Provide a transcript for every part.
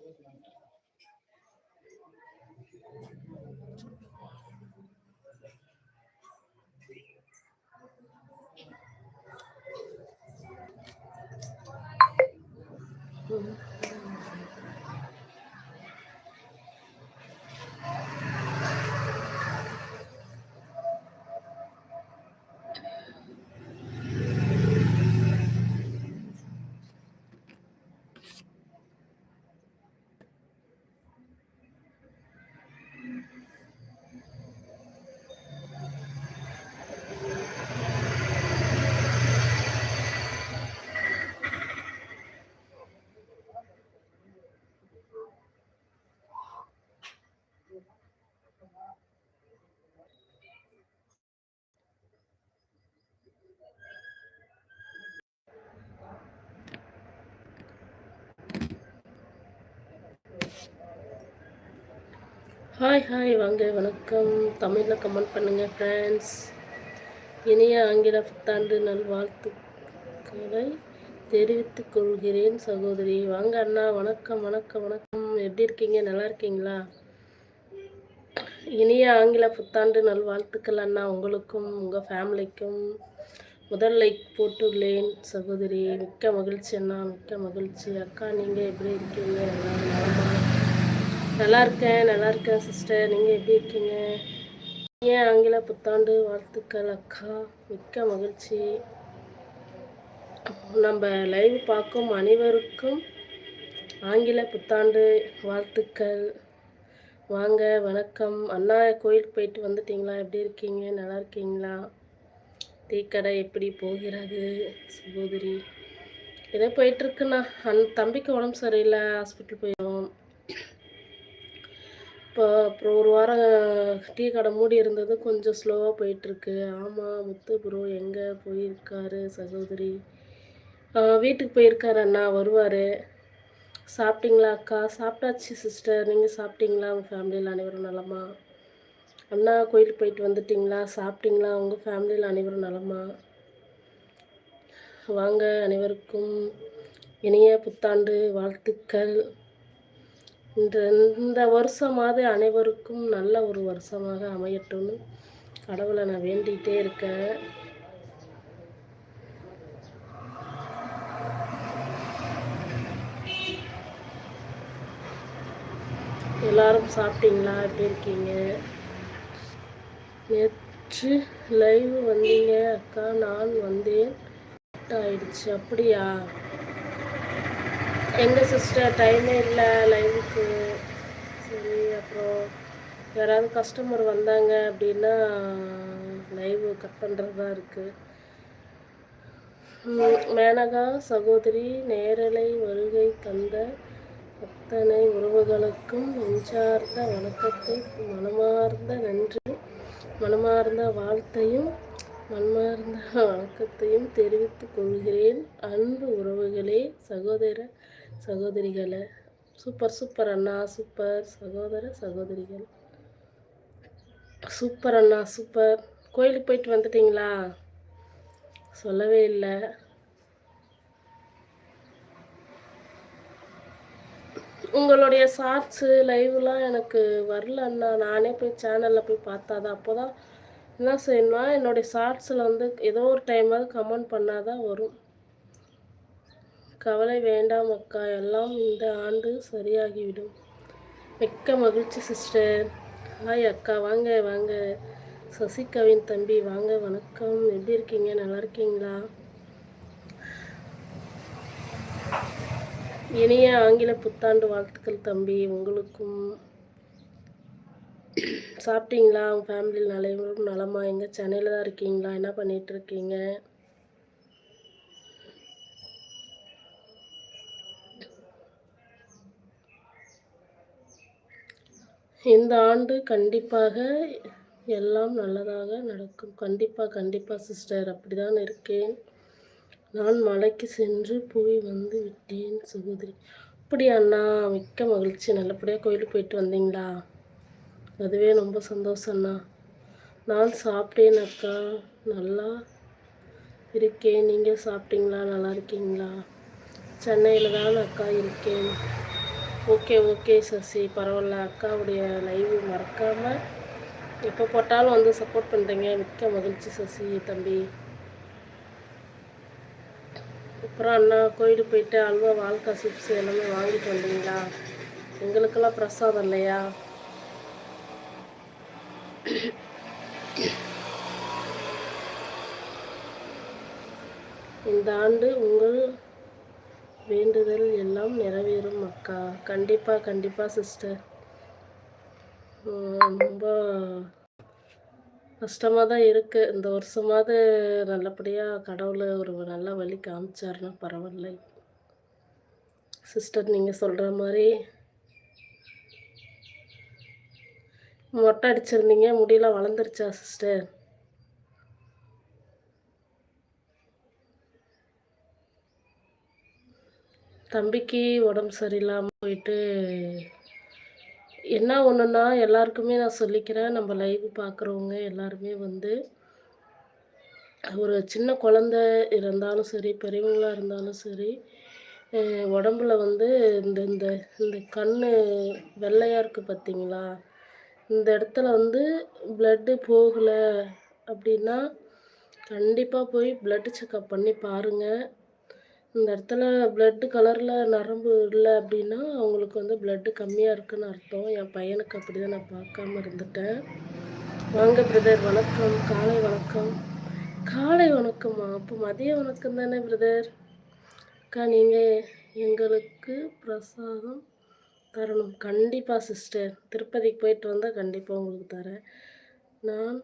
Thank you. Hi hi வாங்க வணக்கம். தமிழில் கமெண்ட் பண்ணுங்கள் ஃப்ரெண்ட்ஸ் இனிய ஆங்கில புத்தாண்டு நல்வாழ்த்துக்களை தெரிவித்துக் கொள்கிறேன் சகோதரி. வாங்க அண்ணா வணக்கம் வணக்கம் வணக்கம். எப்படி இருக்கீங்க? நல்லா இருக்கீங்களா? இனிய ஆங்கில புத்தாண்டு நல்வாழ்த்துக்கள் அண்ணா. உங்களுக்கும் உங்கள் ஃபேமிலிக்கும் முதல் லைக் போட்டுள்ளேன் சகோதரி. மிக்க மகிழ்ச்சி அண்ணா. மிக்க மகிழ்ச்சி. அக்கா நீங்கள் எப்படி இருக்கீங்க? நல்லா நல்லா இருக்கேன் நல்லா இருக்கேன் சிஸ்டர் நீங்கள் எப்படி இருக்கீங்க? ஏன் ஆங்கில புத்தாண்டு வாழ்த்துக்கள் அக்கா? மிக்க மகிழ்ச்சி. நம்ம லைவ் பார்க்கும் அனைவருக்கும் ஆங்கில புத்தாண்டு வாழ்த்துக்கள். வாங்க வணக்கம். அண்ணா கோயிலுக்கு போயிட்டு வந்துட்டீங்களா? எப்படி இருக்கீங்க? நல்லா இருக்கீங்களா? டீக்கடை எப்படி போகிறது? சகோதரி. ஏதோ போயிட்டுருக்குண்ணா அந் தம்பிக்கு உடம்பு சரியில்லை ஹாஸ்பிட்டல் போயிடும். இப்போ அப்புறம் ஒரு வாரம் டீ கடை மூடி இருந்தது. கொஞ்சம் ஸ்லோவாக போயிட்டுருக்கு. ஆமாம் முத்து ப்ரோ எங்கே போயிருக்காரு சகோதரி? வீட்டுக்கு போயிருக்காரு அண்ணா வருவார். சாப்பிட்டீங்களா அக்கா? சாப்பிட்டாச்சு சிஸ்டர் நீங்கள் சாப்பிட்டீங்களா? உங்கள் ஃபேமிலியில் அனைவரும் நலமா? அண்ணா கோயிலுக்கு போயிட்டு வந்துட்டிங்களா? சாப்பிட்டீங்களா? உங்கள் ஃபேமிலியில் அனைவரும் நலமா? வாங்க அனைவருக்கும் இனிய புத்தாண்டு வாழ்த்துக்கள். இந்த இந்த வருஷமாவது அனைவருக்கும் நல்ல ஒரு வருஷமாக அமையட்டும்னு கடவுளை நான் வேண்டிகிட்டே இருக்கேன். எல்லாரும் சாப்பிட்டீங்களா? எப்படி இருக்கீங்க? நேற்று லைவ் வந்தீங்க அக்கா. நான் வந்தேன். ஆயிடுச்சு. அப்படியா? எங்கள் சிஸ்டர் டைமே இல்லை லைவுக்கு சரி அப்புறம் யாராவது கஸ்டமர் வந்தாங்க அப்படின்னா லைவ் கட் பண்ணுறதா இருக்குது மேனகா சகோதரி நேரலை வருகை தந்த அத்தனை உறவுகளுக்கும் நெஞ்சார்ந்த வணக்கத்தை மனமார்ந்த நன்றி மனமார்ந்த வாழ்த்தையும் மன்மார்ந்த வணக்கத்தையும் தெரிவித்துக் கொள்கிறேன். அன்பு உறவுகளே சகோதர சகோதரிகளை. சூப்பர் சூப்பர் அண்ணா சூப்பர். சகோதர சகோதரிகள். சூப்பர் அண்ணா சூப்பர். கோயிலுக்கு போயிட்டு வந்துட்டீங்களா? சொல்லவே இல்லை. உங்களுடைய ஷார்ட்ஸு லைவ்லாம் எனக்கு வரல அண்ணா. நானே போய் சேனலில் போய் பார்த்தா தான் அப்போ தான் என்ன செய்யணும்னா என்னுடைய ஷார்ட்ஸில் வந்து ஏதோ ஒரு டைமாவது கமெண்ட் பண்ணால் தான் வரும். கவலை வேண்டாம் அக்கா எல்லாம் இந்த ஆண்டு சரியாகிவிடும். மிக்க மகிழ்ச்சி சிஸ்டர். ஹாய் அக்கா வாங்க வாங்க. சசிகாவின் தம்பி வாங்க வணக்கம். எப்படி இருக்கீங்க? நல்லா இருக்கீங்களா? இனிய ஆங்கில புத்தாண்டு வாழ்த்துக்கள் தம்பி உங்களுக்கும். சாப்பிட்டீங்களா? உங்கள் ஃபேமிலியில் நலைவரும் நலமா? எங்கள் சென்னையில் தான் இருக்கீங்களா? என்ன பண்ணிகிட்ருக்கீங்க இந்த ஆண்டு கண்டிப்பாக எல்லாம் நல்லதாக நடக்கும். கண்டிப்பாக கண்டிப்பாக சிஸ்டர் அப்படி தான் இருக்கேன். நான் மலைக்கு சென்று போய் வந்து விட்டேன் சகோதரி. அப்படியா அண்ணா மிக்க மகிழ்ச்சி. நல்லபடியாக கோயிலுக்கு போயிட்டு வந்தீங்களா? அதுவே ரொம்ப சந்தோஷம் அண்ணா. நான் சாப்பிட்டேன் அக்கா. நல்லா இருக்கேன். நீங்கள் சாப்பிட்டீங்களா? நல்லா இருக்கீங்களா? சென்னையில் தான் அக்கா இருக்கேன். Okay okay Sasi. பரவாயில்ல. அக்காவுடைய லைவ் மறக்காமல் எப்போ போட்டாலும் வந்து சப்போர்ட் பண்ணுறீங்க மிக்க மகிழ்ச்சி சசி தம்பி. அப்புறம் அண்ணா கோயிலுக்கு போயிட்டு அல்வா வாழ்க்கை சிப்ஸ் எல்லாமே வாங்கிட்டு வந்தீங்களா? எங்களுக்கெல்லாம் பிரசாதம் இல்லையா? இந்த ஆண்டு உங்கள் வேண்டுதல் எல்லாம் நிறைவேறும் அக்கா. கண்டிப்பாக கண்டிப்பாக சிஸ்டர் ரொம்ப கஷ்டமாக தான் இருக்குது இந்த வருஷமாவது நல்லபடியாக கடவுள் ஒரு நல்ல வழி காமிச்சாருன்னா பரவாயில்லை. சிஸ்டர் நீங்கள் சொல்கிற மாதிரி மொட்டை அடிச்சிருந்தீங்க முடியெல்லாம் வளர்ந்துருச்சா சிஸ்டர் தம்பிக்கு உடம்பு சரியில்லாமல் போயிட்டு என்ன ஒன்றுன்னா எல்லாருக்குமே நான் சொல்லிக்கிறேன். நம்ம லைவ் பார்க்குறவங்க எல்லாருமே வந்து ஒரு சின்ன குழந்த இருந்தாலும் சரி பெரியவங்களாக இருந்தாலும் சரி உடம்புல வந்து இந்த இந்த இந்த கண் வெள்ளையாக இருக்குது பார்த்தீங்களா இந்த இடத்துல வந்து ப்ளட்டு போகலை அப்படின்னா கண்டிப்பாக போய் பிளட் செக்கப் பண்ணி பாருங்கள் இந்த இடத்துல ப்ளட்டு கலரில் நரம்பு இல்லை அப்படின்னா அவங்களுக்கு வந்து ப்ளட்டு கம்மியாக இருக்குன்னு அர்த்தம். என் பையனுக்கு அப்படி தான் நான் பார்க்காம இருந்துட்டேன். வாங்க பிரதர் வணக்கம். காலை வணக்கம். காலை வணக்கம்மா. அப்போ மதிய வணக்கம் தானே பிரதர் அக்கா நீங்கள் எங்களுக்கு பிரசாதம் தரணும். கண்டிப்பாக சிஸ்டர் திருப்பதிக்கு போயிட்டு வந்தால் கண்டிப்பாக உங்களுக்கு தரேன். நான்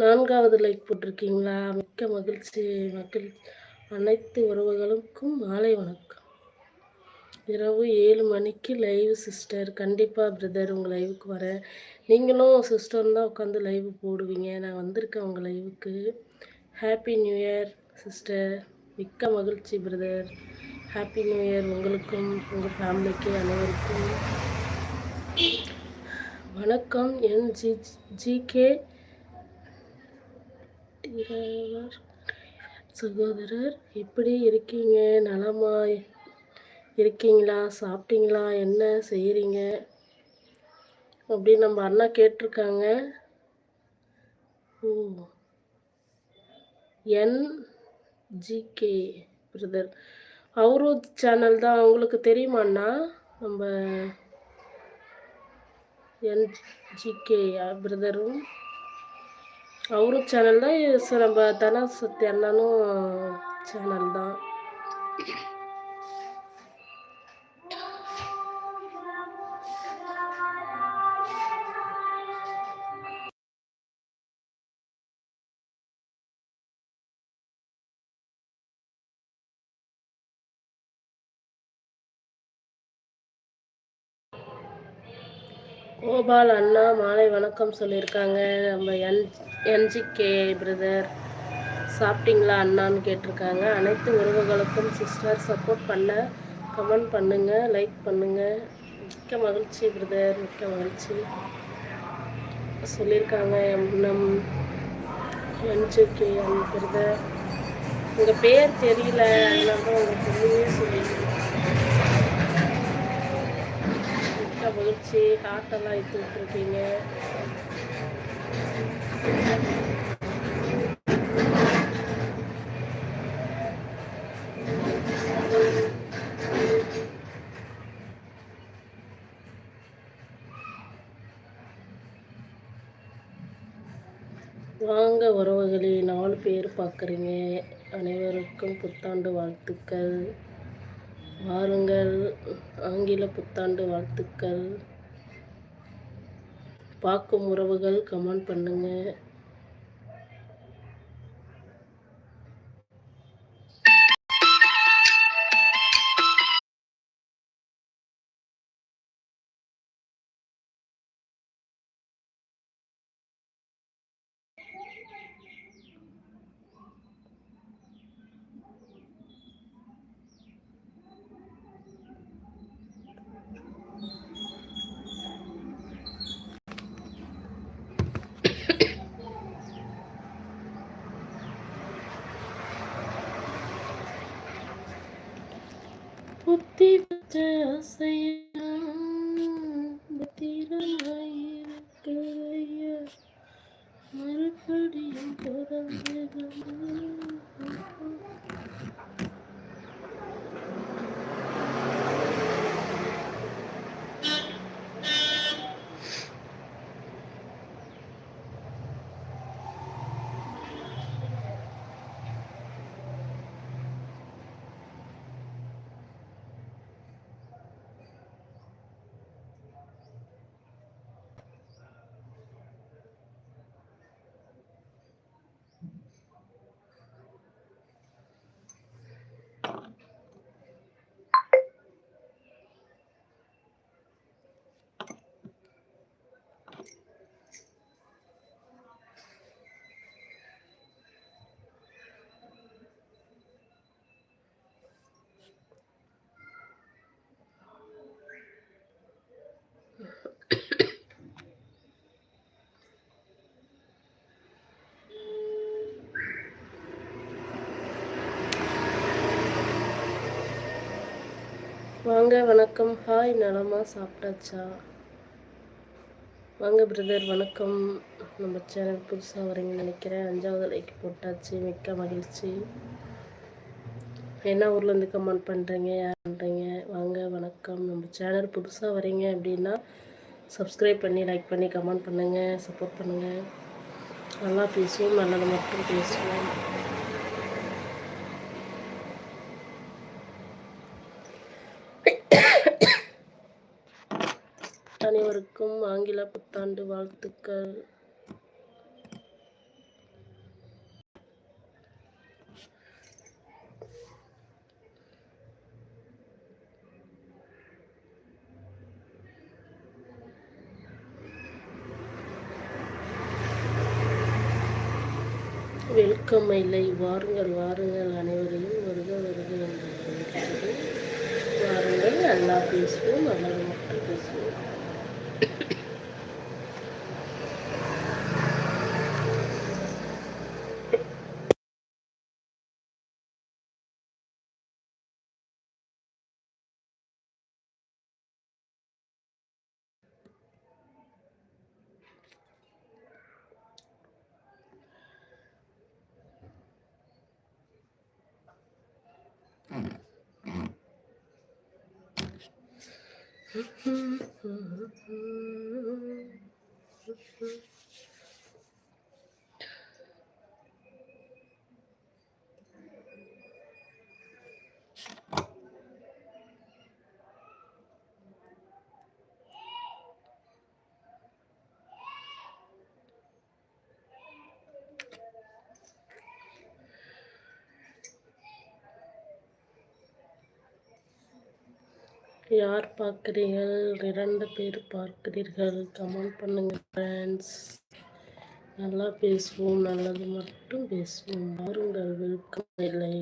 நான்காவது லைக் போட்டிருக்கீங்களா? மிக்க மகிழ்ச்சி. மகிழ் அனைத்து உறவுகளுக்கும் மாலை வணக்கம். இரவு ஏழு மணிக்கு லைவ் சிஸ்டர் கண்டிப்பாக பிரதர் உங்கள் லைவுக்கு வரேன். நீங்களும் சிஸ்டர் தான் உட்காந்து லைவ் போடுவீங்க. நான் வந்திருக்கேன் உங்கள் லைவுக்கு ஹாப்பி நியூ இயர் சிஸ்டர் மிக்க மகிழ்ச்சி பிரதர் ஹாப்பி நியூ இயர் உங்களுக்கும் உங்கள் ஃபேமிலிக்கு அனைவருக்கும். வணக்கம். என் ஜி ஜிகே இறைவர் சகோதரர் எப்படி இருக்கீங்க? நலமா இருக்கீங்களா? சாப்பிட்டீங்களா? என்ன செய்கிறீங்க அப்படின்னு நம்ம அண்ணா கேட்டிருக்காங்க. ஓ என்ஜிகே பிரதர் அவரும் சேனல் தான். அவங்களுக்கு தெரியுமாண்ணா நம்ம என்ஜிகே பிரதரும் அவரும் சேனல் தான் நம்ம தன சக்தி அண்ணனும் சேனல் தான். கோபால் அண்ணா மாலை வணக்கம் சொல்லியிருக்காங்க. நம்ம என் என்ஜிகே பிரதர் சாப்பிட்டீங்களா அண்ணான்னு கேட்டிருக்காங்க. அனைத்து உறவுகளுக்கும் சிஸ்டர் சப்போர்ட் பண்ண கமெண்ட் பண்ணுங்கள் லைக் பண்ணுங்கள் மிக்க மகிழ்ச்சி பிரதர் மிக்க மகிழ்ச்சி. சொல்லியிருக்காங்க நம் என்ஜிகே பிரதர் உங்கள் பேர் தெரியல. அதனால தான் உங்கள் பொண்ணுமே சொல்லியிருக்கேன். மிக்க முடிச்சு ஹார்ட்டெல்லாம் எடுத்து விட்டுருக்கீங்க வாங்க உறவுகளே நாலு பேர் பார்க்குறீங்க. அனைவருக்கும் புத்தாண்டு வாழ்த்துக்கள். வாருங்கள். ஆங்கில புத்தாண்டு வாழ்த்துக்கள். பார்க்கும் உறவுகள் கமெண்ட் பண்ணுங்கள் மறுபடியும் பிறந்திடமா வாங்க வணக்கம். ஹாய் நலமா சாப்பிட்டாச்சா? வாங்க பிரதர் வணக்கம். நம்ம சேனல் புதுசாக வரீங்கன்னு நினைக்கிறேன். அஞ்சாவது லைக் போட்டாச்சு. மிக்க மகிழ்ச்சி. என்ன ஊர்லேருந்து கமெண்ட் பண்ணுறீங்க யார் பண்ணுறீங்க வாங்க வணக்கம். நம்ம சேனல் புதுசாக வரீங்க அப்படின்னா சப்ஸ்கிரைப் பண்ணி லைக் பண்ணி கமெண்ட் பண்ணுங்கள் சப்போர்ட் பண்ணுங்கள் நல்லா பேசுவோம் நல்லது மட்டும் பேசுவோம். அனைவருக்கும் ஆங்கில புத்தாண்டு வாழ்த்துக்கள். வெல்கம் இல்லை வாருங்கள் வாருங்கள் அனைவரையும். வருக வருக என்று வாருங்கள் நல்லா பேசுவோம் நல்லா மட்டும் பேசுவோம். look good. யார் பார்க்குறீர்கள்? இரண்டு பேர் பார்க்கிறீர்கள். கமெண்ட் பண்ணுங்கள் ஃப்ரெண்ட்ஸ் நல்லா பேசுவோம் நல்லது மட்டும் பேசுவோம். வாருங்கள் வெல்கம் இல்லை?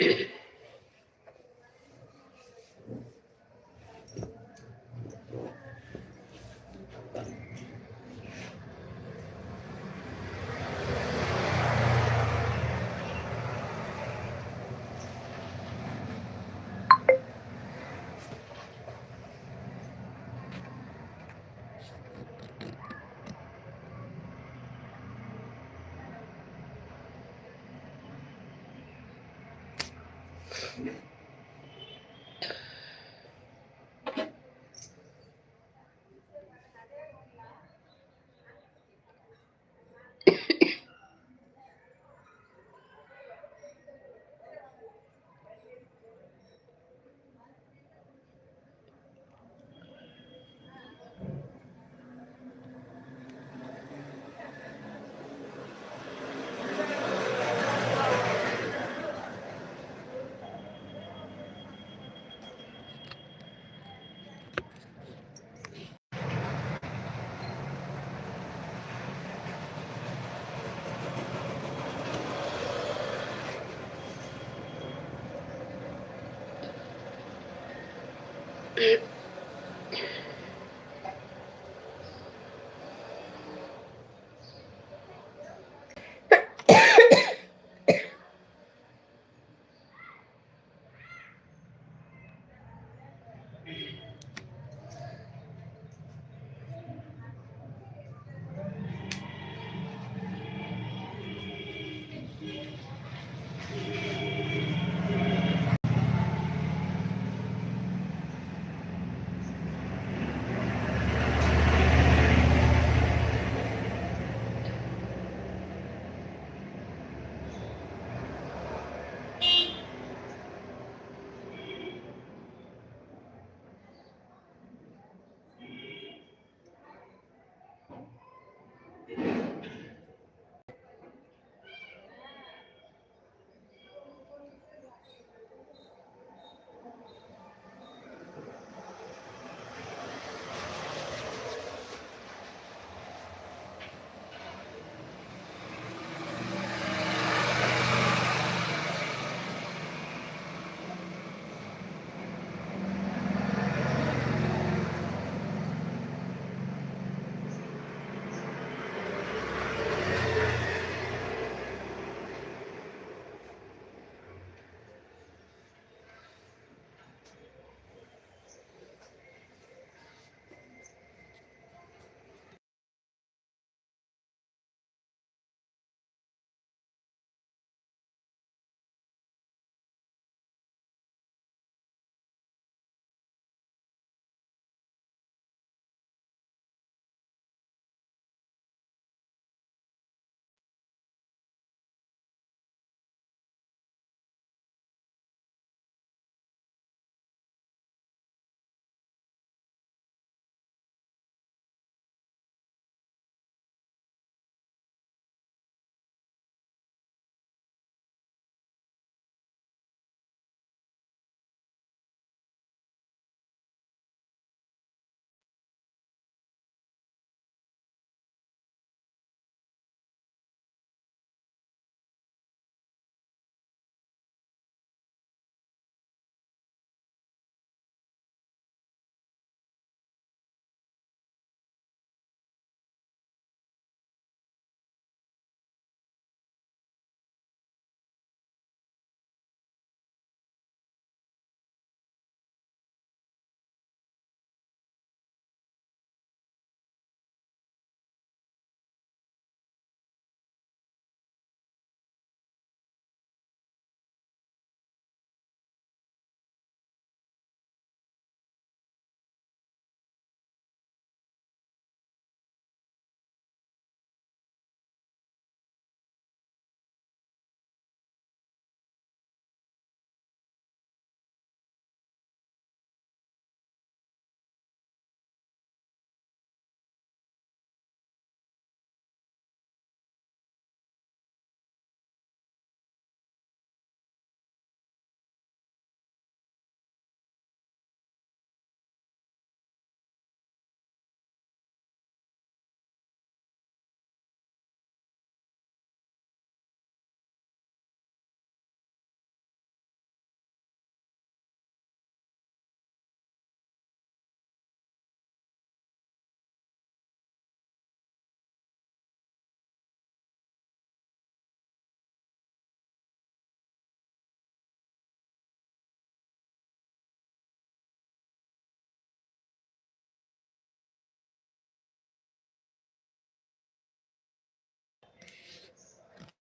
Yeah. ছিলেন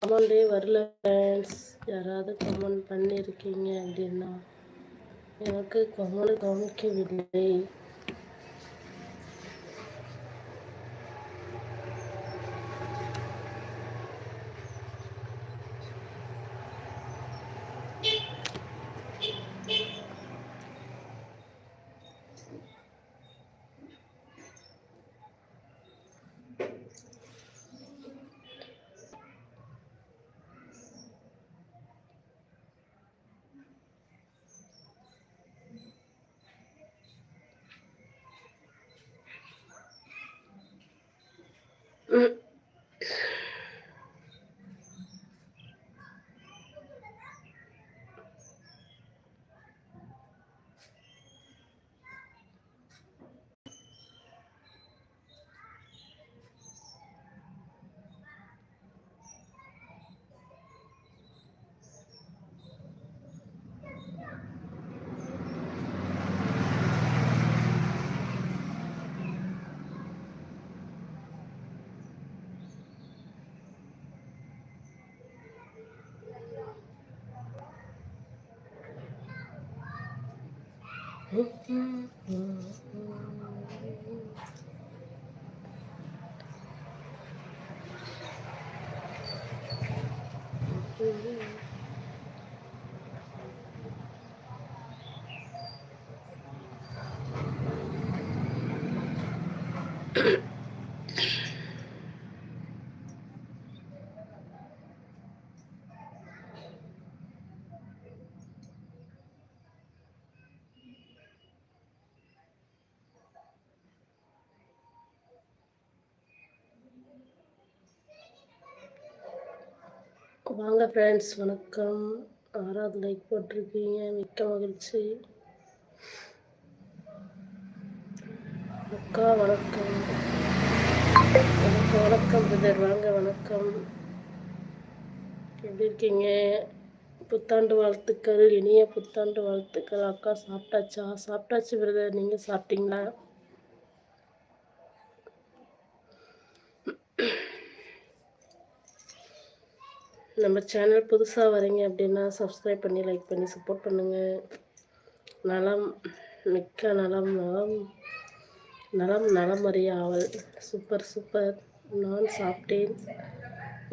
கமெண்டே வரல ஃப்ரெண்ட்ஸ் யாராவது கமெண்ட் பண்ணியிருக்கீங்க அப்படின்னா எனக்கு கமெண்ட் காமிக்கவில்லை Mm-hmm. Mm-hmm. ஃப்ரெண்ட்ஸ் வணக்கம். ஆறாவது லைக் போட்டிருக்கீங்க. மிக்க மகிழ்ச்சி. அக்கா வணக்கம். வணக்கம் வணக்கம் பிரதர் வாங்க வணக்கம். எப்படி இருக்கீங்க? புத்தாண்டு வாழ்த்துக்கள். இனிய புத்தாண்டு வாழ்த்துக்கள். அக்கா சாப்பிட்டாச்சா? சாப்பிட்டாச்சு பிரதர் நீங்கள் சாப்பிட்டீங்களா? நம்ம சேனல் புதுசாக வரீங்க அப்படின்னா சப்ஸ்கிரைப் பண்ணி லைக் பண்ணி சப்போர்ட் பண்ணுங்கள் நலம் மிக்க நலம் நலம் நலம் நலமறிய ஆவல் சூப்பர் சூப்பர் நான் சாப்பிட்டேன்.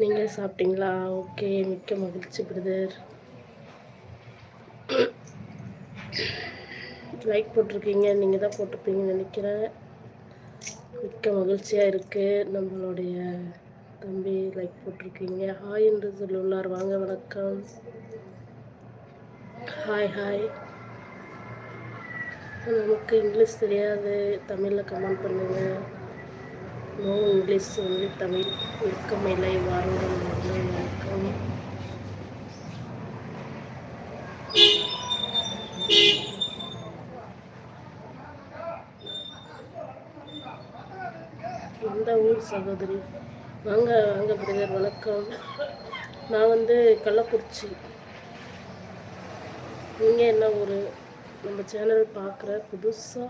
நீங்கள் சாப்பிட்டீங்களா? ஓகே மிக்க மகிழ்ச்சி பிரதர் லைக் போட்டிருக்கீங்க நீங்கள் தான் போட்டிருப்பீங்கன்னு நினைக்கிறேன். மிக்க மகிழ்ச்சியாக இருக்குது நம்மளுடைய தம்பி லைக் போட்டிருக்கீங்க. ஹாய் என்று சொல்லுள்ளார் வாங்க வணக்கம். ஹாய் ஹாய் நமக்கு இங்கிலீஷ் தெரியாது. தமிழில் கமெண்ட் பண்ணுங்கள் நோ இங்கிலீஷ் வந்து தமிழ். இருக்கும் இல்லை. வணக்கம். எந்த ஊர் சகோதரி? வாங்க வாங்க பிரதர் வணக்கம். நான் வந்து கள்ளக்குறிச்சி. நீங்கள் என்ன ஒரு நம்ம சேனல் பார்க்குற புதுசாக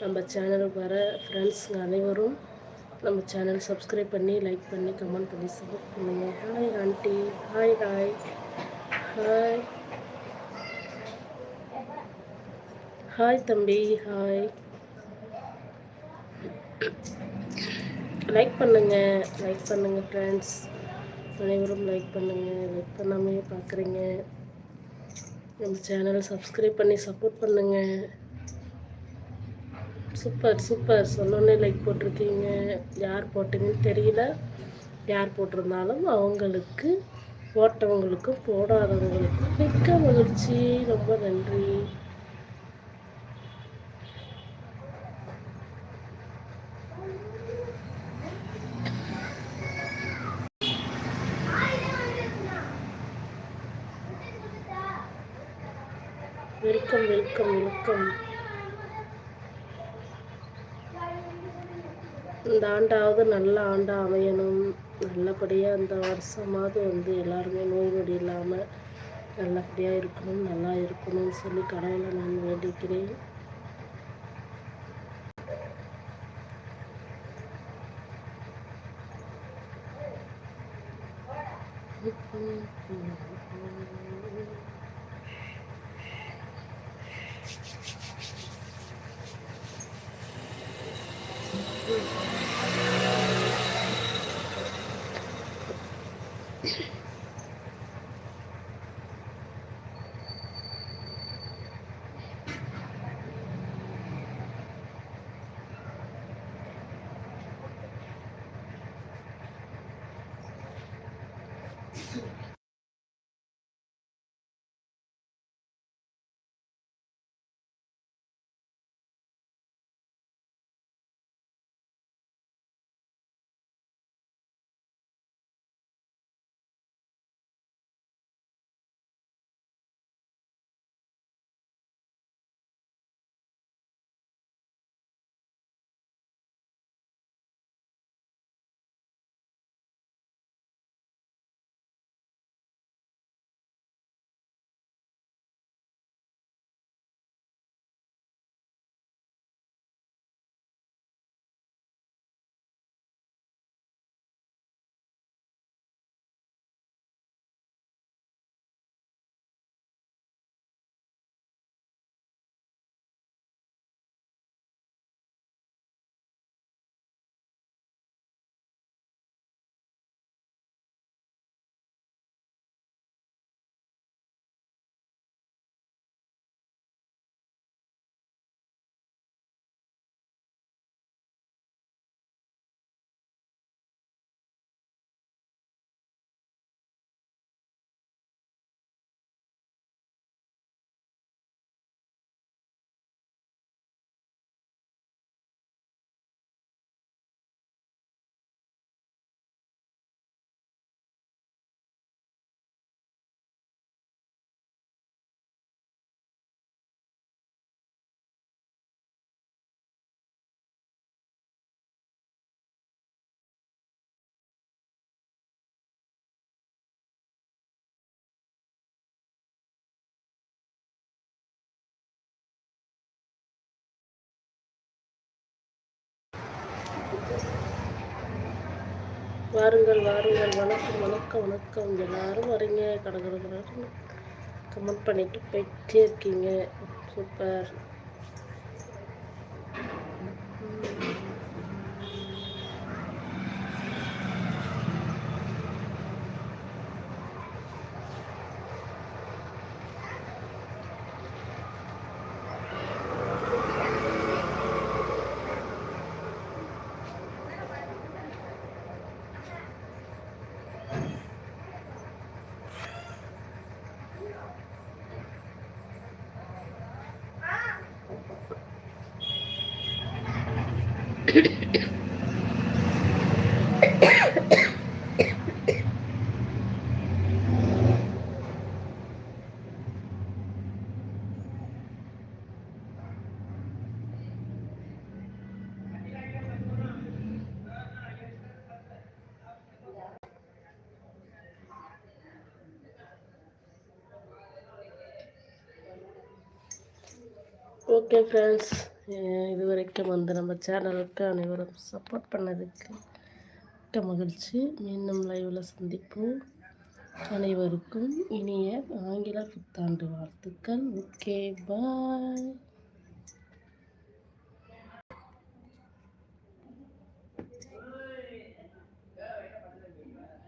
நம்ம சேனல் வர ஃப்ரெண்ட்ஸுங்க அனைவரும் நம்ம சேனல் சப்ஸ்கிரைப் பண்ணி லைக் பண்ணி கமெண்ட் பண்ணி சப்போர்ட் பண்ணுங்கள் hi aunty hi hi hi hi தம்பி. ஹாய் லைக் பண்ணுங்கள் லைக் பண்ணுங்கள் ஃப்ரெண்ட்ஸ் அனைவரும் லைக் பண்ணுங்கள் லைக் பண்ணாமே பார்க்குறீங்க நம்ம சேனலை சப்ஸ்கிரைப் பண்ணி சப்போர்ட் பண்ணுங்கள் சூப்பர் சூப்பர் சொன்னோன்னே லைக் போட்டிருக்கீங்க. யார் போட்டீங்கன்னு தெரியல. யார் போட்டிருந்தாலும் அவங்களுக்கு போட்டவங்களுக்கும் போடாதவங்களுக்கும் மிக்க மகிழ்ச்சி. ரொம்ப நன்றி. வெல்கம் வெல்கம் வெல்கம் இந்த ஆண்டாவது நல்ல ஆண்டாக அமையணும். நல்லபடியாக இந்த வருஷமாவது வந்து எல்லாருமே நோய் நொடி இல்லாமல் நல்லபடியாக இருக்கணும் நல்லா இருக்கணும்னு சொல்லி கடவுளை நான் வேண்டிக்கிறேன். வாருங்கள் வாருங்கள். வணக்கம் வணக்கம் வணக்கம். எல்லாரும் வரீங்க. கடற்கரை கமெண்ட் பண்ணிட்டு போயிட்டே இருக்கீங்க சூப்பர் ஓகே ஃப்ரெண்ட்ஸ் இது வரைக்கும் வந்து நம்ம சேனலுக்கு அனைவரும் சப்போர்ட் பண்ணதுக்கு மிக்க மகிழ்ச்சி. மீண்டும் லைவில் சந்திப்போம். அனைவருக்கும் இனிய ஆங்கில புத்தாண்டு வாழ்த்துக்கள். Okay bye